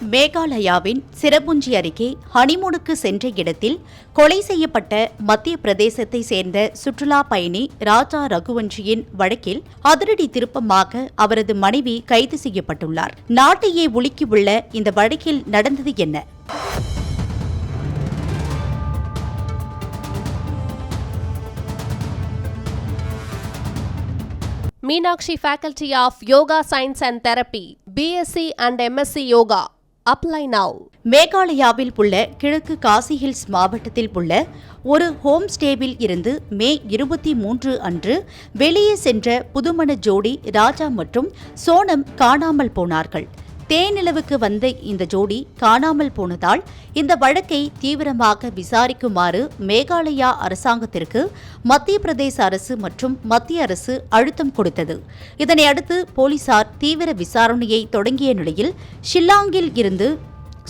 மேகாலயாவின் சிரபுஞ்சி அருகே ஹனிமூனுக்கு சென்ற இடத்தில் கொலை செய்யப்பட்ட மத்திய பிரதேசத்தை சேர்ந்த சுற்றுலா பயணி ராஜா ரகுவன்ஷியின் வழக்கில் அதிரடி திருப்பமாக அவரது மனைவி கைது செய்யப்பட்டுள்ளார். நாட்டையே உலுக்கியுள்ள இந்த வழக்கில் நடந்தது என்ன? Meenakshi faculty of yoga science and therapy BSc and MSc yoga apply now மேகாலயாவில் உள்ள கிழக்கு காசி ஹில்ஸ் மாவட்டத்தில் உள்ள ஒரு ஹோம் ஸ்டேவில் இருந்து மே இருபத்தி மூன்று அன்று வெளியே சென்ற புதுமண ஜோடி ராஜா மற்றும் சோனம் காணாமல் போனார்கள். தேனிலவுக்கு வந்த இந்த ஜோடி காணாமல் போனதால் இந்த வழக்கை தீவிரமாக விசாரிக்குமாறு மேகாலயா அரசாங்கத்திற்கு மத்திய பிரதேச அரசு மற்றும் மத்திய அரசு அழுத்தம் கொடுத்தது. இதனை அடுத்து போலீசார் தீவிர விசாரணையை தொடங்கிய நிலையில் ஷில்லாங்கில் இருந்து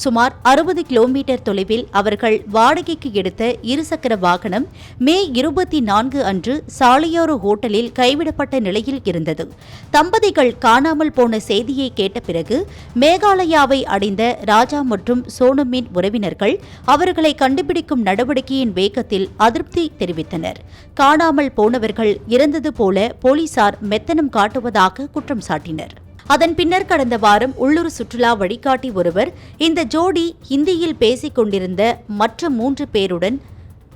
சுமார் அறுபது கிலோமீட்டர் தொலைவில் அவர்கள் வாடகைக்கு எடுத்த இருசக்கர வாகனம் மே இருபத்தி நான்கு அன்று சாலையோர ஹோட்டலில் கைவிடப்பட்ட நிலையில் இருந்தது. தம்பதிகள் காணாமல் போன செய்தியை கேட்ட பிறகு மேகாலயாவை அடைந்த ராஜா மற்றும் சோனமின் உறவினர்கள் அவர்களை கண்டுபிடிக்கும் நடவடிக்கையின் வேகத்தில் அதிருப்தி தெரிவித்தனர். காணாமல் போனவர்கள் இறந்தது போல போலீசார் மெத்தனம் காட்டுவதாக குற்றம் சாட்டினர். அதன் பின்னர் கடந்த வாரம் உள்ளூர் சுற்றுலா வழிகாட்டி ஒருவர் இந்த ஜோடி ஹிந்தியில் பேசிக் கொண்டிருந்த மற்ற மூன்று பேருடன்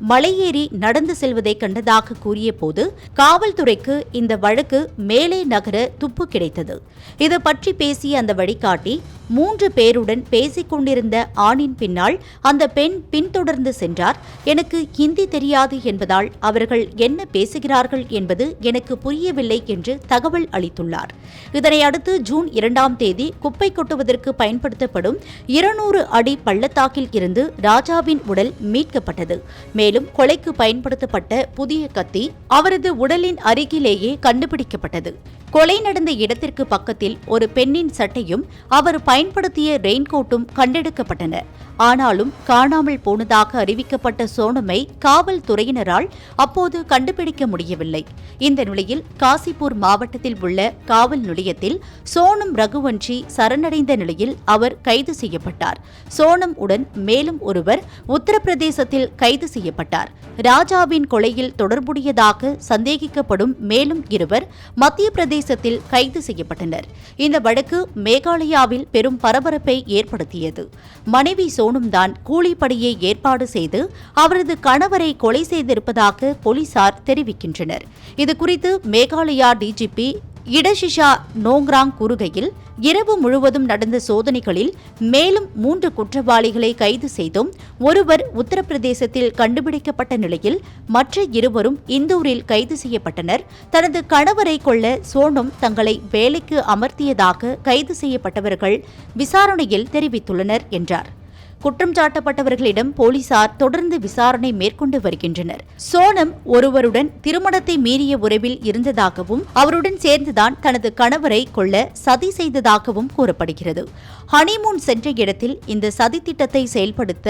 மலையேறி நடந்து செல்வதை கண்டதாக கூறியபோது காவல்துறைக்கு இந்த வழக்கு மேலே நகர துப்பு கிடைத்தது. இது பற்றி பேசிய அந்த வழிகாட்டி மூன்று பேருடன் பேசிக் கொண்டிருந்த ஆணின் பின்னால் அந்த பெண் பின்தொடர்ந்து சென்றார். எனக்கு ஹிந்தி தெரியாது என்பதால் அவர்கள் என்ன பேசுகிறார்கள் என்பது எனக்கு புரியவில்லை என்று தகவல் அளித்துள்ளார். இதனை அடுத்து ஜூன் இரண்டாம் தேதி குப்பை கொட்டுவதற்கு பயன்படுத்தப்படும் இருநூறு அடி பள்ளத்தாக்கில் இருந்து ராஜாவின் உடல் மீட்கப்பட்டது. மேலும் கொலைக்கு பயன்படுத்தப்பட்ட புதிய கத்தி அவரது உடலின் அருகிலேயே கண்டுபிடிக்கப்பட்டது. கொலை நடந்த இடத்திற்கு பக்கத்தில் ஒரு பெண்ணின் சட்டையும் அவர் பயன்படுத்திய ரெயின்கோட்டும் கண்டெடுக்கப்பட்டன. ஆனாலும் காணாமல் போனதாக அறிவிக்கப்பட்ட சோனமை காவல்துறையினரால் அப்போது கண்டுபிடிக்க முடியவில்லை. இந்த நிலையில் காசிப்பூர் மாவட்டத்தில் உள்ள காவல் நிலையத்தில் சோனம் ரகுவன்ஷி சரணடைந்த நிலையில் அவர் கைது செய்யப்பட்டார். சோனம் உடன் மேலும் ஒருவர் உத்தரப்பிரதேசத்தில் கைது செய்யப்பட்டார். ராஜாவின் கொலையில் தொடர்புடையதாக சந்தேகிக்கப்படும் மேலும் இருவர் மத்திய பிரதேச பிரதேசத்தில் கைது செய்யப்பட்டனர். இந்த வழக்கு மேகாலயாவில் பெரும் பரபரப்பை ஏற்படுத்தியது. மனைவி சோனும்தான் கூலிப்படையை ஏற்பாடு செய்து அவரது கணவரை கொலை செய்திருப்பதாக போலீசார் தெரிவிக்கின்றனர். இதுகுறித்து மேகாலயா டிஜிபி இடஷிஷா நோங்ராங் கூறுகையில் இரவு முழுவதும் நடந்த சோதனைகளில் மேலும் மூன்று குற்றவாளிகளை கைது செய்தும் ஒருவர் உத்தரப்பிரதேசத்தில் கண்டுபிடிக்கப்பட்ட நிலையில் மற்ற இருவரும் இந்தூரில் கைது செய்யப்பட்டனர். தனது கணவரை கொள்ள சோனம் தங்களை வேலைக்கு அமர்த்தியதாக கைது செய்யப்பட்டவர்கள் விசாரணையில் தெரிவித்துள்ளனர் என்றார். குற்றம் சாட்டப்பட்டவர்களிடம் போலீசார் தொடர்ந்து விசாரணை மேற்கொண்டு வருகின்றனர். சோனம் ஒருவருடன் திருமணத்தை மீறிய உறவில் இருந்ததாகவும் அவருடன் சேர்ந்துதான் தனது கணவரை கொள்ள சதி செய்ததாகவும் கூறப்படுகிறது. ஹனிமூன் சென்ற இடத்தில் இந்த சதி திட்டத்தை செயல்படுத்த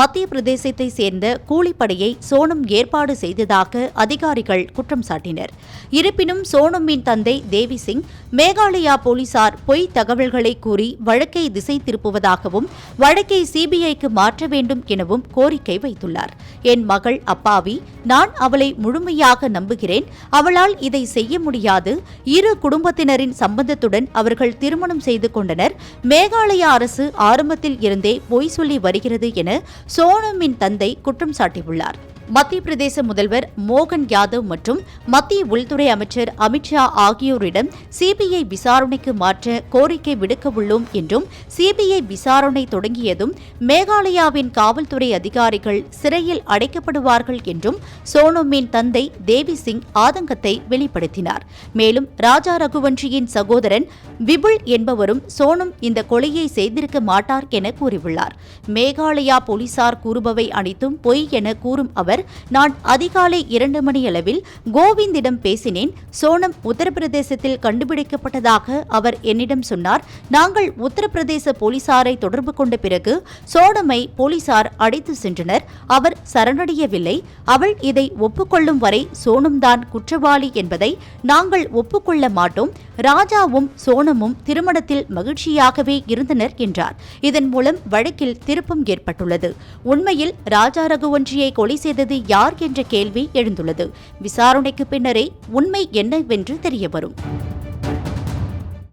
மத்திய பிரதேசத்தை சேர்ந்த கூலிப்படையை சோனம் ஏற்பாடு செய்ததாக அதிகாரிகள் குற்றம் சாட்டினர். இருப்பினும் சோனமின் தந்தை தேவி சிங் மேகாலயா போலீசார் பொய் தகவல்களை கூறி வழக்கை திசை திருப்புவதாகவும் வழக்கை சிபிஐக்கு மாற்ற வேண்டும் எனவும் கோரிக்கை வைத்துள்ளார். என் மகள் அப்பாவி நான் அவளை முழுமையாக நம்புகிறேன். அவளால் இதை செய்ய முடியாது. இரு குடும்பத்தினரின் சம்பந்தத்துடன் அவர்கள் திருமணம் செய்து கொண்டனர். மேகாலயா அரசு ஆரம்பத்தில் இருந்தே பொய் சொல்லி வருகிறது என சோனமின் தந்தை குற்றம் சாட்டியுள்ளார். மத்திய பிரதேச முதல்வர் மோகன் யாதவ் மற்றும் மத்திய உள்துறை அமைச்சர் அமித்ஷா ஆகியோரிடம் சிபிஐ விசாரணைக்கு மாற்ற கோரிக்கை விடுக்க உள்ளோம் என்றும் சிபிஐ விசாரணை தொடங்கியதும் மேகாலயாவின் காவல்துறை அதிகாரிகள் சிறையில் அடைக்கப்படுவார்கள் என்றும் சோனோமின் தந்தை தேவி சிங் ஆதங்கத்தை வெளிப்படுத்தினார். மேலும் ராஜா ரகுவன்ஷியின் சகோதரன் விபுல் என்பவரும் சோனம் இந்த கொலையை செய்திருக்க மாட்டார் என கூறியுள்ளார். மேகாலயா போலீசார் கூறுபவை அனைத்தும் பொய் என கூறும் அவர் அவர் நான் அதிகாலை இரண்டு மணி அளவில் கோவிந்திடம் பேசினேன். சோனம் உத்தரப்பிரதேசத்தில் கண்டுபிடிக்கப்பட்டதாக அவர் என்னிடம் சொன்னார். நாங்கள் உத்தரப்பிரதேச போலீசாரை தொடர்பு கொண்ட பிறகு சோனமை போலீசார் அடைத்து சென்றனர். அவர் சரணடையவில்லை. அவள் இதை ஒப்புக்கொள்ளும் வரை சோனம்தான் குற்றவாளி என்பதை நாங்கள் ஒப்புக்கொள்ள மாட்டோம். ராஜாவும் சோனமும் திருமணத்தில் மகிழ்ச்சியாகவே இருந்தனர் என்றார். இதன் மூலம் வழக்கில் திருப்பம் ஏற்பட்டுள்ளது. உண்மையில் ராஜா ரகுவன்றியை கொலை செய்த செய்தது யார் என்ற கேள்வி எழுந்துள்ளது. விசாரணைக்கு பின்னரே உண்மை என்னவென்று தெரியவரும்.